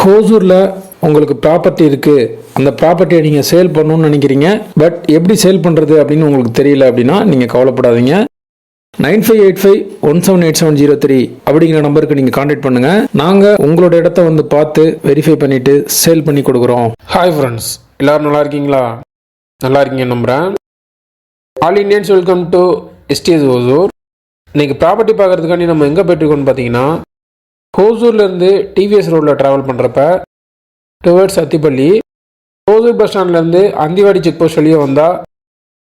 ஹோசூரில் உங்களுக்கு ப்ராப்பர்ட்டி இருக்குது அந்த ப்ராப்பர்ட்டியை நீங்கள் சேல் பண்ணணும்னு நினைக்கிறீங்க. பட் எப்படி சேல் பண்ணுறது அப்படின்னு உங்களுக்கு தெரியல அப்படின்னா நீங்கள் கவலைப்படாதீங்க. Nine five eight five one seven eight seven zero three அப்படிங்கிற நம்பருக்கு நீங்கள் காண்டாக்ட் பண்ணுங்கள் நாங்கள் உங்களோட இடத்த வந்து பார்த்து வெரிஃபை பண்ணிவிட்டு சேல் பண்ணி கொடுக்குறோம். ஹாய் ஃப்ரெண்ட்ஸ் எல்லோரும் நல்லா இருக்கீங்களா? நல்லா இருக்கீங்க நம்புகிறேன் all Indians welcome to STS Hosur இன்றைக்கி ப்ராப்பர்ட்டி பார்க்கறதுக்காண்டி நம்ம எங்கே போயிட்டுருக்கோம்னு பார்த்தீங்கன்னா ஹோசூர்லேருந்து டிவிஎஸ் ரோட்டில் ட்ராவல் பண்ணுறப்ப டுவர்ட்ஸ் அத்திப்பள்ளி ஹோசூர் பஸ் ஸ்டாண்ட்லேருந்து அந்திவாடி செக் போஸ்ட் வெளியே வந்தால்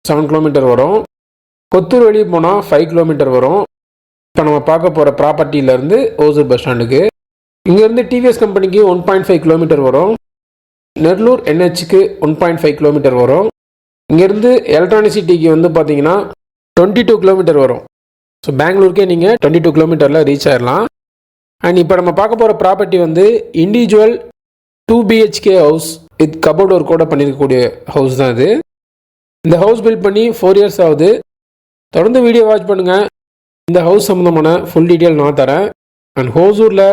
செவன் கிலோமீட்டர் வரும். கொத்தூர் வெளியே போனால் ஃபைவ் கிலோமீட்டர் வரும். இப்போ நம்ம பார்க்க போகிற ப்ராப்பர்ட்டியிலேருந்து ஓசூர் பஸ் ஸ்டாண்டுக்கு இங்கேருந்து டிவிஎஸ் கம்பெனிக்கு ஒன் பாயிண்ட் ஃபைவ் கிலோமீட்டர் வரும். நெல்லூர் என்ஹெச்சுக்கு ஒன் பாயிண்ட் ஃபைவ் கிலோமீட்டர் வரும். இங்கேருந்து எலக்ட்ரானிசிட்டிக்கு வந்து பார்த்தீங்கன்னா டுவெண்ட்டி டூ கிலோமீட்டர் வரும். ஸோ பெங்களூருக்கே நீங்கள் டுவெண்ட்டி டூ கிலோமீட்டரில் ரீச் ஆயிடலாம் அண்ட் இப்போ நம்ம பார்க்க போகிற ப்ராப்பர்ட்டி வந்து individual two BHK house with cupboard work கூட பண்ணியிருக்கக்கூடிய ஹவுஸ் தான் இது. இந்த ஹவுஸ் பில்ட் பண்ணி ஃபோர் இயர்ஸ் ஆகுது. தொடர்ந்து வீடியோ வாட்ச் பண்ணுங்கள் இந்த ஹவுஸ் சம்மந்தமான ஃபுல் டீட்டெயில் நான் தரேன். அண்ட் ஹோசூரில்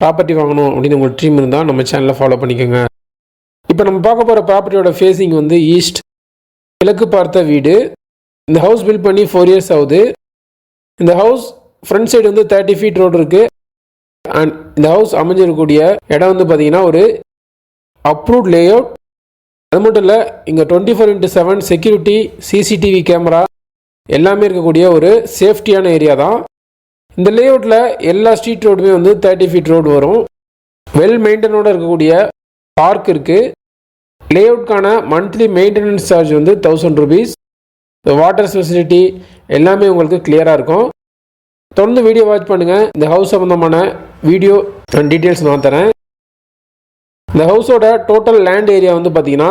ப்ராப்பர்ட்டி வாங்கணும் அப்படின்னு உங்களுக்கு ட்ரீம் இருந்தால் நம்ம சேனலை ஃபாலோ பண்ணிக்கோங்க. இப்போ நம்ம பார்க்க போகிற ப்ராப்பர்ட்டியோட ஃபேஸிங் வந்து ஈஸ்ட் கிழக்கு பார்த்த வீடு. இந்த ஹவுஸ் பில்ட் பண்ணி ஃபோர் இயர்ஸ் ஆகுது. இந்த ஹவுஸ் ஃப்ரண்ட் சைடு வந்து தேர்ட்டி ஃபீட் ரோடு இருக்குது அண்ட் இந்த ஹவுஸ் அமைஞ்சிருக்கக்கூடிய இடம் வந்து பார்த்தீங்கன்னா ஒரு அப்ரூவ்ட் லே அவுட் அது மட்டும் இல்லை இங்கே twenty four into seven security CCTV camera எல்லாமே இருக்கக்கூடிய ஒரு சேஃப்டியான ஏரியா தான். இந்த லே அவுட்டில் எல்லா ஸ்ட்ரீட் ரோடுமே வந்து தேர்ட்டி ஃபீட் ரோடு வரும். வெல் மெயின்டனோடு இருக்கக்கூடிய பார்க் இருக்குது லே அவுட்கான மந்த்லி மெயின்டெனன்ஸ் சார்ஜ் வந்து தௌசண்ட் ருபீஸ் வாட்டர் ஃபெசிலிட்டி எல்லாமே உங்களுக்கு கிளியராக இருக்கும். தொடர்ந்து வீடியோ வாட்ச் பண்ணுங்கள் இந்த ஹவுஸ் சம்மந்தமான வீடியோ டீட்டெயில்ஸ் நான் தரேன். இந்த ஹவுஸோட டோட்டல் லேண்ட் ஏரியா வந்து பார்த்தீங்கன்னா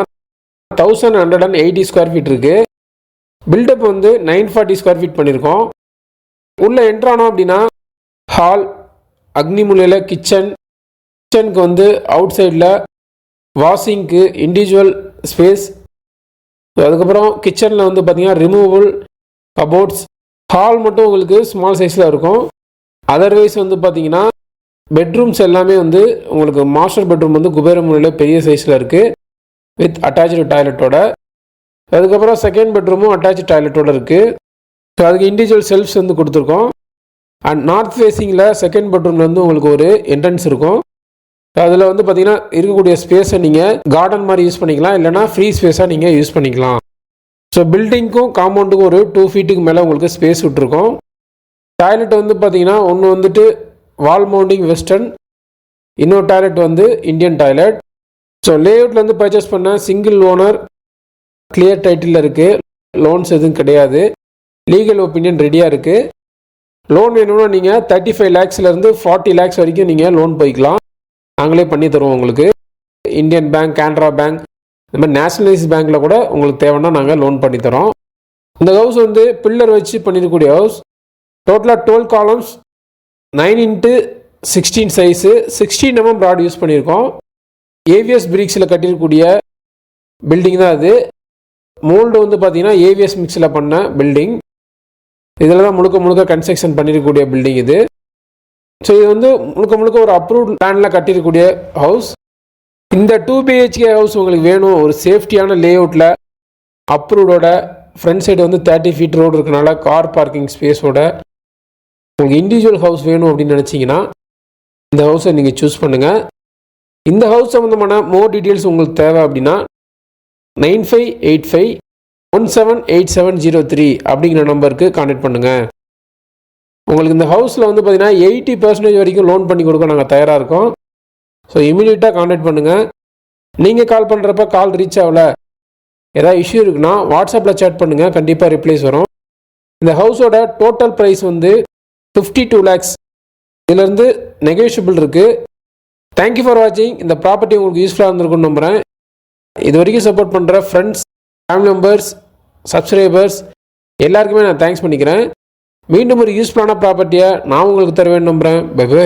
thousand hundred and eighty square feet இருக்குது பில்டப் வந்து நைன் ஃபார்ட்டி ஸ்கொயர் ஃபீட் பண்ணியிருக்கோம் உள்ளே என்ட்ரானோம் அப்படின்னா ஹால் அக்னி மூலையில் கிச்சன் கிச்சனுக்கு வந்து அவுட் சைடில் வாஷிங்க்கு இண்டிவிஜுவல் ஸ்பேஸ் அதுக்கப்புறம் கிச்சனில் வந்து பார்த்தீங்கன்னா ரிமூவபிள் கபோர்ட்ஸ் ஹால் மட்டும் உங்களுக்கு ஸ்மால் சைஸில் இருக்கும். அதர்வைஸ் வந்து பார்த்தீங்கன்னா பெட்ரூம்ஸ் எல்லாமே வந்து உங்களுக்கு மாஸ்டர் பெட்ரூம் வந்து குபேர முறையில் பெரிய சைஸில் இருக்குது வித் அட்டாச்சு டாய்லெட்டோட அதுக்கப்புறம் செகண்ட் பெட்ரூமும் அட்டாச்சு டாய்லெட்டோட இருக்குது ஸோ அதுக்கு இண்டிவிஜுவல் செல்ஃப்ஸ் வந்து கொடுத்துருக்கோம். அண்ட் நார்த் ஃபேஸிங்கில் செகண்ட் பெட்ரூமில் வந்து உங்களுக்கு ஒரு என்ட்ரன்ஸ் இருக்கும். அதில் வந்து பார்த்தீங்கன்னா இருக்கக்கூடிய ஸ்பேஸை நீங்கள் கார்டன் மாதிரி யூஸ் பண்ணிக்கலாம். இல்லைனா ஃப்ரீ ஸ்பேஸாக நீங்கள் யூஸ் பண்ணிக்கலாம். ஸோ பில்டிங்க்கும் காம்பவுண்டுக்கும் ஒரு டூ ஃபீட்டுக்கு மேலே உங்களுக்கு ஸ்பேஸ் விட்டுருக்கோம். டாய்லெட் வந்து பார்த்தீங்கன்னா ஒன்று வந்துட்டு வால் மவுண்டிங் வெஸ்டர்ன் இன்னொரு டாய்லெட் வந்து இந்தியன் டாய்லெட் ஸோ லேஅவுட்லேருந்து பர்ச்சேஸ் பண்ண சிங்கிள் ஓனர் கிளியர் டைட்டில் இருக்குது லோன்ஸ் எதுவும் கிடையாது. லீகல் ஒப்பீனியன் ரெடியாக இருக்குது லோன் வேணும்னா நீங்கள் தேர்ட்டி ஃபைவ் லேக்ஸ்லேருந்து ஃபார்ட்டி லேக்ஸ் வரைக்கும் நீங்கள் லோன் போய்க்கலாம். நாங்களே பண்ணி தருவோம் உங்களுக்கு. இந்தியன் பேங்க் கேன்ரா பேங்க் இந்த மாதிரி நேஷனலைஸ் பேங்க்கில் கூட உங்களுக்கு தேவைன்னா நாங்கள் லோன் பண்ணித்தரோம் இந்த ஹவுஸ் வந்து பில்லர் வச்சு பண்ணிருக்கக்கூடிய ஹவுஸ் டோட்டலாக twelve columns nine into sixteen size sixteen MM rod use பண்ணியிருக்கோம் ஏவிஎஸ் பிரிக்ஸில் கட்டியிருக்கக்கூடிய பில்டிங் தான் அது. மோல்டு வந்து பார்த்தீங்கன்னா ஏவிஎஸ் மிக்ஸில் பண்ண பில்டிங் இதில் தான் முழுக்க முழுக்க கன்ஸ்ட்ரக்ஷன் பண்ணியிருக்கக்கூடிய பில்டிங் இது. ஸோ இது வந்து முழுக்க முழுக்க ஒரு அப்ரூவ்ட் பிளானில் கட்டியிருக்கக்கூடிய ஹவுஸ் இந்த டூ பிஹெச்கே ஹவுஸ் உங்களுக்கு வேணும். ஒரு சேஃப்டியான லே அவுட்டில் அப்ரூவ்டோட ஃப்ரண்ட் சைடு வந்து தேர்ட்டி ஃபீட் ரோடு இருக்கனால கார் பார்க்கிங் ஸ்பேஸோட உங்களுக்கு இண்டிவிஜுவல் ஹவுஸ் வேணும் அப்படின்னு நினச்சிங்கன்னா இந்த ஹவுஸை நீங்கள் சூஸ் பண்ணுங்கள் இந்த ஹவுஸ் சம்மந்தமான மோர் டீட்டெயில்ஸ் உங்களுக்கு தேவை அப்படின்னா nine five eight five one seven eight seven zero three அப்படிங்கிற நம்பருக்கு கான்டாக்ட் பண்ணுங்கள் உங்களுக்கு இந்த ஹவுஸில் வந்து பார்த்தீங்கன்னா எயிட்டி பர்சன்டேஜ் வரைக்கும் லோன் பண்ணி கொடுக்க நாங்கள் தயாராக இருக்கோம். ஸோ இமீடியட்டாக காண்டாக்ட் பண்ணுங்கள் நீங்கள் கால் பண்ணுறப்ப கால் ரீச் ஆகல. ஏதாவது இஷ்யூ இருக்குன்னா வாட்ஸ்அப்பில் சேட் பண்ணுங்கள் கண்டிப்பாக ரிப்ளைஸ் வரும். இந்த ஹவுஸோட டோட்டல் ப்ரைஸ் வந்து ஃபிஃப்டி டூ லேக்ஸ் இதுலேருந்து நெகோஷியபிள் இருக்குது தேங்க்யூ ஃபார் வாட்சிங் இந்த ப்ராப்பர்ட்டி உங்களுக்கு யூஸ்ஃபுல்லாக இருந்திருக்கும்னு நம்புகிறேன் இது வரைக்கும் சப்போர்ட் பண்ணுற ஃப்ரெண்ட்ஸ் ஃபேமிலி மெம்பர்ஸ் சப்ஸ்கிரைபர்ஸ் எல்லாருக்குமே நான் தேங்க்ஸ் பண்ணிக்கிறேன். மீண்டும் ஒரு யூஸ்ஃபுல்லான ப்ராப்பர்ட்டியை நான் உங்களுக்கு தருவேன் நம்புகிறேன் பை பை